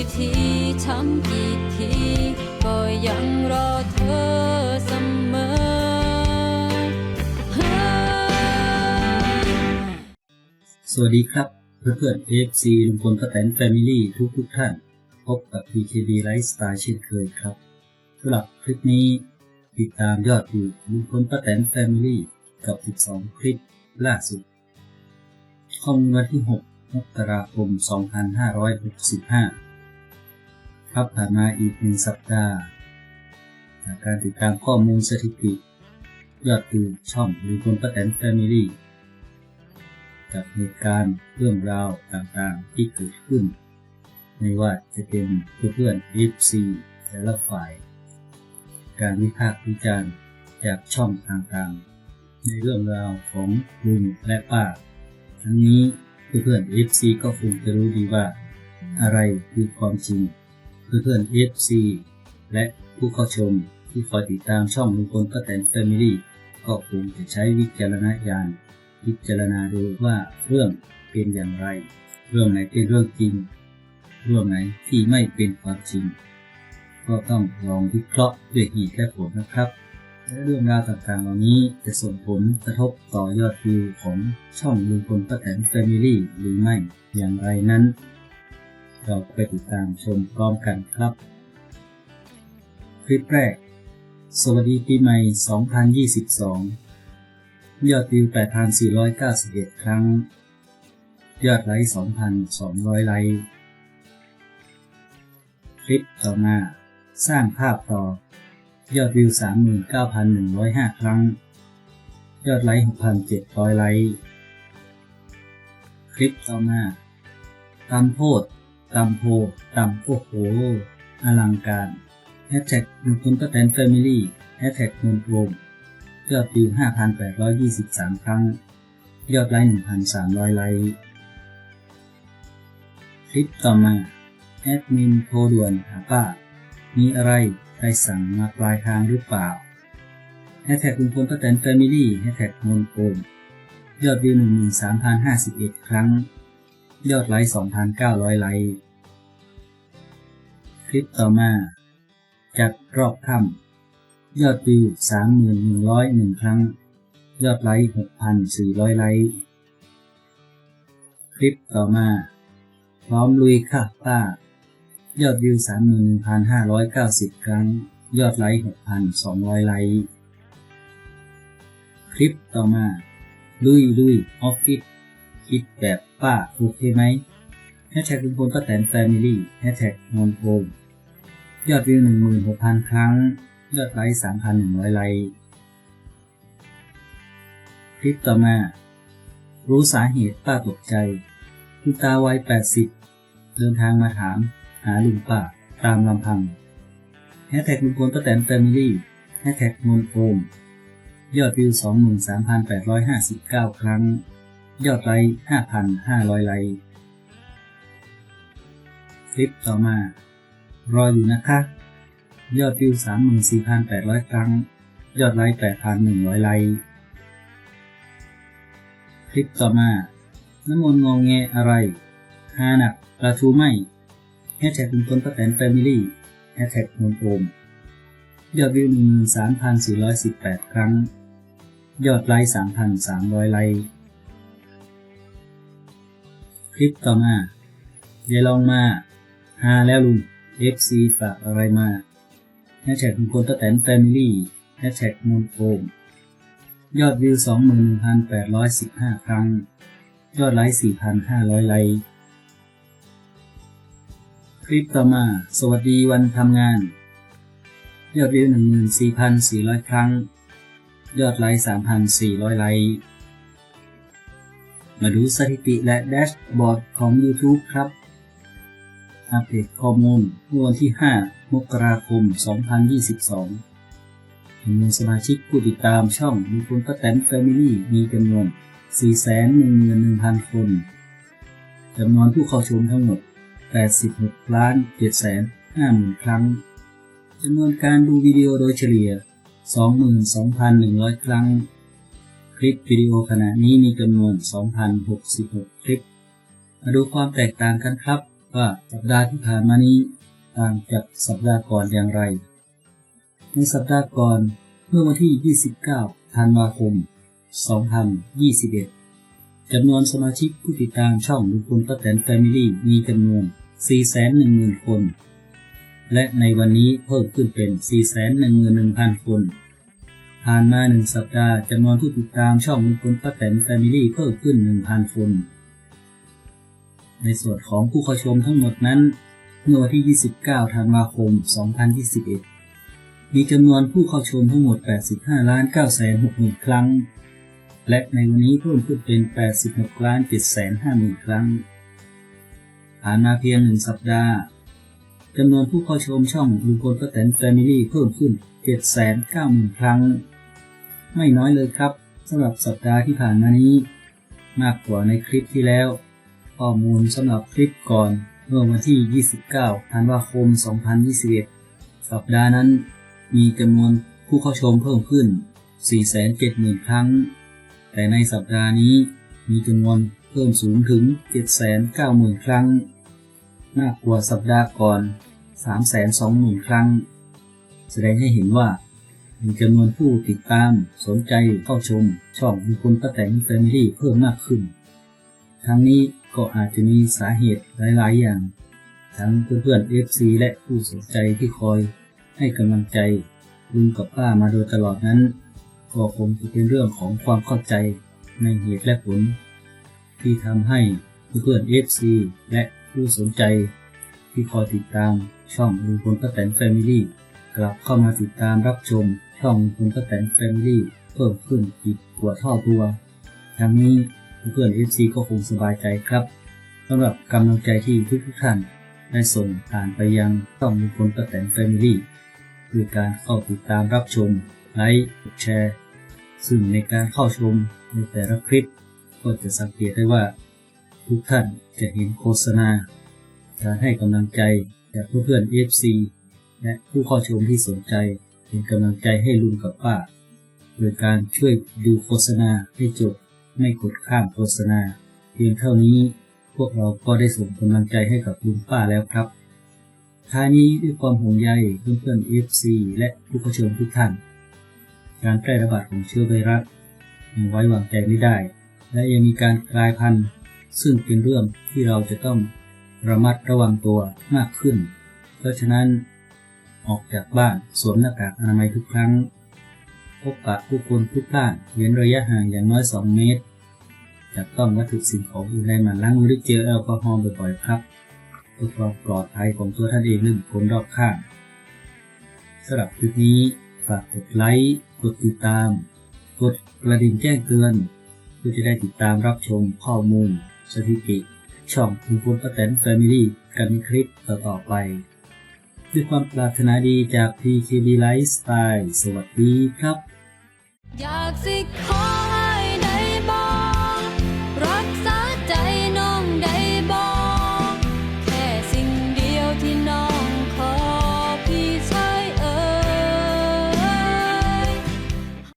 กี่ทีทำกี่ทีก็ยังรอเธอเสมอสวัสดีครับ เพื่อนเพื่อน AFC ลุงพลป้าแตนแฟมิลี่ทุกทุกท่าน พบกับ PKB Lifestyle เช่นเคยครับสำหรับคลิปนี้ ติดตามยอดวิวลุงพลป้าแตนแฟมิลี่กับ 12 คลิปล่าสุดข้อมูลวันที่ 6 มกราคม 2565 ครับผ่านมาอีกหนึ่งสัปดาห์จากการติดตามข้อมูลสถิติ ยอดวิวช่องลุงพลป้าแตนแฟมิลี่จากเหตุการณ์เรื่องราวต่างๆที่เกิดขึ้น ไม่ว่าจะเป็นเพื่อนๆ FC แต่ละฝ่าย การวิพากษ์วิจารณ์จากช่องต่างๆ ในเรื่องราวของลุงและป้า ทั้งนี้เพื่อนๆ FC ก็คงจะรู้ดีว่า อะไรคือความจริง เพื่อนๆ FC และผู้เข้าชมที่คอยติดตามช่องลุงพลป้าแตนแฟมิลี่ก็คงจะใช้วิจารณญาณพิจารณาดูว่าเรื่องเป็นอย่างไร เรื่องไหนเป็นเรื่องจริง เรื่องไหนที่ไม่เป็นความจริง ก็ต้องลองวิเคราะห์ด้วยเหตุและผลนะครับ และเรื่องราวต่างๆเหล่านี้จะส่งผลกระทบต่อยอดวิวของช่องลุงพลป้าแตนแฟมิลี่หรือไม่อย่างไรนั้น เราไปติดตามชมพร้อมกันครับ คลิปแรก สวัสดีปีใหม่ 2022 ยอดวิว 8,491 ครั้ง ยอดไลค์ 2,200 ไลค์คลิปต่อมา สร้างภาพต่อ ยอดวิว 39,105 ครั้ง ยอดไลค์ 6,700 ไลค์ คลิปต่อมาตำโพด ตำโพตำโอ้โหอลังการแฮชแท็กลุงพลป้าแตนแฟมิลี่แฮชแท็กนนโวงยอดวิว5,823 ครั้ง ยอดไลค์1,300 ไลค์คลิปต่อมา แอดมินโทรด่วนหาป้า มีอะไรใครสั่งมาปลายทางหรือเปล่าแฮชแท็กลุงพลป้าแตนแฟมิลี่แฮชแท็กมนโกมยอดวิว 13,051 ครั้ง ยอดไลค์ 2,900 ไลค์ คลิปต่อมาจัดรอบค่ำยอดวิว 3,101 ครั้ง ยอดไลค์ 6,400 ไลค์ คลิปต่อมา พร้อมลุยค่ะป้า ยอดวิว 31,590 ครั้ง ยอดไลค์ 6,200 ไลค์ คลิปต่อมา ลุยลุยออฟฟิศ คิดแบบป้าโอเคไหมแฮชแท็กลุงพลป้าแตนแฟมิลี่แฮชแท็กนนโฮมยอดวิว16,000ครั้ง ยอดไลค์3,100ไลค์คลิปต่อมา รู้สาเหตุป้าตกใจ คุณตาวัย80เดินทางมาถาม หาลุงป้าตามลำพังแฮชแท็กลุงพลป้าแตนแฟมิลี่แฮชแท็กมนโอมยอดวิว 23,859 ครั้ง ยอดไลค์5,500 ไลค์คลิปต่อมา รออยู่นะคะ ยอดวิว 34,800 ครั้ง ยอดไลค์ 8,100 ไลค์คลิปต่อมา น้ำมนต์งงแงอะไรฮาหนักปลาทูไม่แฮชแท็กลุงพลป้าแตนแฟมิลี่แฮชแท็กนนโอมยอดวิว 13,418 ครั้ง ยอดไลค์ 3,300 ไลค์ ลิปต่อมาเดี๋ยวลองมาฮาแล้วลุง FC ฝากอะไรมาแฮชแท็กลุงพลป้าแตนแฟมิลี่แฮชแท็กนนโอมยอดวิว 21,815 ครั้ง ยอดไลค์ 4,500 ไลค์คลิปต่อมา สวัสดีวันทำงาน ยอดวิว 14,400 ครั้ง ยอดไลค์ 3,400 ไลค์ มาดูสถิติและแดชบอร์ดของ YouTube ครับ อัปเดตข้อมูลเมื่อวันที่ 5 มกราคม 2022จำนวนสมาชิกผู้ติดตามช่องมีคนป้าแตนแฟมิลี่มีจำนวน 411,000 คน จำนวนผู้เข้าชมทั้งหมด 86ล้าน7แสน50,000 ครั้ง จำนวนการดูวิดีโอโดยเฉลี่ย 22,100 ครั้ง ลิปวิดีโอขณะนี้มีจำนวน 2,066 คลิป มาดูความแตกต่างกันครับ ว่าสัปดาห์ที่ผ่านมานี้ต่างจากสัปดาห์ก่อนอย่างไร ในสัปดาห์ก่อนเมื่อวันที่ 29 ธันวาคม 2021 จำนวนสมาชิกผู้ติดตามช่องลุงพลป้าแตนแฟมิลี่มีจำนวน 410,000 คน และในวันนี้เพิ่มขึ้นเป็น 411,000 คน ผ่านมาหนึ่งสัปดาห์จำนวนผู้ติดตามช่องลุงพลป้าแตนแฟมิลี่เพิ่มขึ้น 1,000 คน ในส่วนของผู้เข้าชมทั้งหมดนั้น เมื่อวันที่ 29 ธันวาคม 2021 มีจำนวนผู้เข้าชมทั้งหมด 85 ล้าน9แสน6หมื่นครั้ง และในวันนี้เพิ่มขึ้นเป็น 86 ล้าน7แสน5หมื่นครั้ง ผ่านมาเพียงหนึ่งสัปดาห์ จำนวนผู้เข้าชมช่องลุงพลป้าแตนแฟมิลี่เพิ่มขึ้น 7 9 0 0 0 0 ครั้ง ไม่น้อยเลยครับสำหรับสัปดาห์ที่ผ่านมานี้ มากกว่าในคลิปที่แล้ว ข้อมูลสำหรับคลิปก่อนเมื่อวันที่ 29ธันวาคม 2021 สัปดาห์นั้น มีจำนวนผู้เข้าชมเพิ่มขึ้น 470,000 ครั้ง แต่ในสัปดาห์นี้มีจำนวนเพิ่มสูงถึง 790,000 ครั้ง มากกว่าสัปดาห์ก่อน 320,000 ครั้ง แสดงให้เห็นว่ามีจำนวนผู้ติดตามสนใจเข้าชม ช่องลุงพลป้าแตนแฟมิลี่เพิ่มมากขึ้น ทั้งนี้ก็อาจจะมีสาเหตุหลาย ๆ อย่าง ทั้งเพื่อนๆ FC และผู้สนใจที่คอยให้กำลังใจลุงกับป้ามาโดยตลอดนั้น ก็คงจะเป็นเรื่องของความเข้าใจในเหตุและผล ที่ทำให้เพื่อนๆ FC และผู้สนใจ ที่คอยติดตามช่องลุงพลป้าแตนแฟมิลี่กลับเข้ามาติดตามรับชม ช่องลุงพลป้าแตนแฟมิลี่เพิ่มขึ้นอีกกว่าเท่าตัวทั้งนี้เพื่อนๆ FC ก็คงสบายใจครับสำหรับกำลังใจที่ทุกทุกท่านได้ส่งผ่านไปยังช่องลุงพลป้าแตนแฟมิลี่ด้วยการเข้าติดตามรับชมไลค์แชร์ซึ่งในการเข้าชมในแต่ละคลิป ก็จะสังเกตได้ว่า ทุกท่านจะเห็นโฆษณา การให้กำลังใจจากเพื่อนๆ FC และผู้เข้าชมที่สนใจเป็นกำลังใจให้ลุงกับป้า โดยการช่วยดูโฆษณาให้จบไม่กดข้ามโฆษณา เพียงเท่านี้พวกเราก็ได้ส่งกำลังใจให้กับลุงป้าแล้วครับท้ายนี้ด้วยความห่วงใยเพื่อนๆ FC และผู้เข้าชมทุกท่าน การแพร่ระบาดของเชื้อไวรัสยังไว้วางใจไม่ได้ และยังมีการกลายพันธุ์ซึ่งเป็นเรื่องที่เราจะต้อง ระมัดระวังตัวมากขึ้น เพราะฉะนั้นออกจากบ้านสวมหน้ากากอนามัยทุกครั้ง พบปะผู้คนทุกด้านเว้นระยะห่างอย่างน้อย 2 เมตรจับต้องวัตถุสิ่งของอื่นใดหมันล้างมือด้วยเจลแอลกอฮอล์บ่อยๆครับเพื่อความปลอดภัยของตัวท่านเองและบุคคลรอบข้างสำหรับคลิปนี้ฝากกดไลค์กดติดตาม กดกระดิ่งแจ้งเตือน เพื่อจะได้ติดตามรับชมข้อมูล สถิติ ช่องคุณพลป้าแตนแฟมิลี่กันในคลิปต่อๆไป ด้วยความปรารถนาดีจาก PKB Lifestyle สวัสดีครับ อยากสิขอ